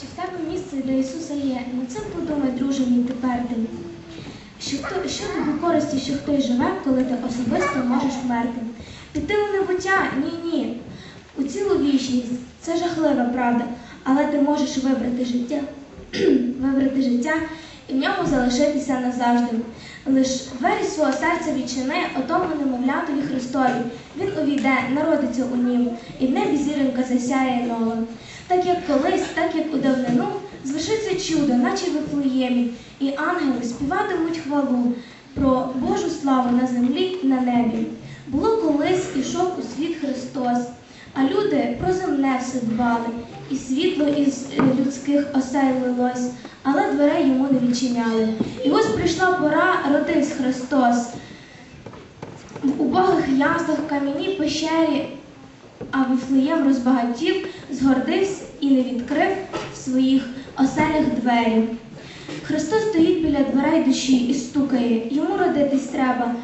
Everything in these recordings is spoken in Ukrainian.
Чи в тебе місце для Ісуса є? Над цим подумай, друже мій тепер ти. Що, хто, що тобі користі, що хтось живе, коли ти особисто можеш вмерти? Піти у небуття? Ні, ні. У цілу вічність це жахлива правда, але ти можеш вибрати життя, вибрати життя і в ньому залишитися назавжди. Лиш двері свого серця відчини отому немовлятові Христові. Він увійде, народиться у нім, і в небі зіронька засяє нова. Так як колись, так як чудо, наче Вифлеємі, і ангели співатимуть хвалу про Божу славу на землі і на небі. Було колись ішов у світ Христос, а люди про земне все дбали, і світло із е, людських осель лилось, але дверей йому не відчиняли. І ось прийшла пора, родився Христос. В убогих яслах, кам'яній пещері, а Вифлеєм розбагатів, згордився і не відкрив своїх оселях двері. Христос стоїть біля дверей душі і стукає. Йому родитись треба.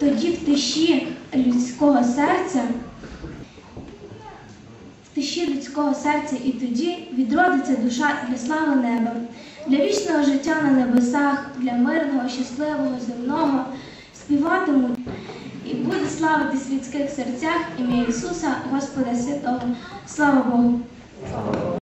Тоді в тиші людського серця, в тиші людського серця і тоді відродиться душа для слави неба, для вічного життя на небесах, для мирного, щасливого, земного співатимуть і буде славитись в людських серцях ім'я Ісуса, Господа Святого. Слава Богу!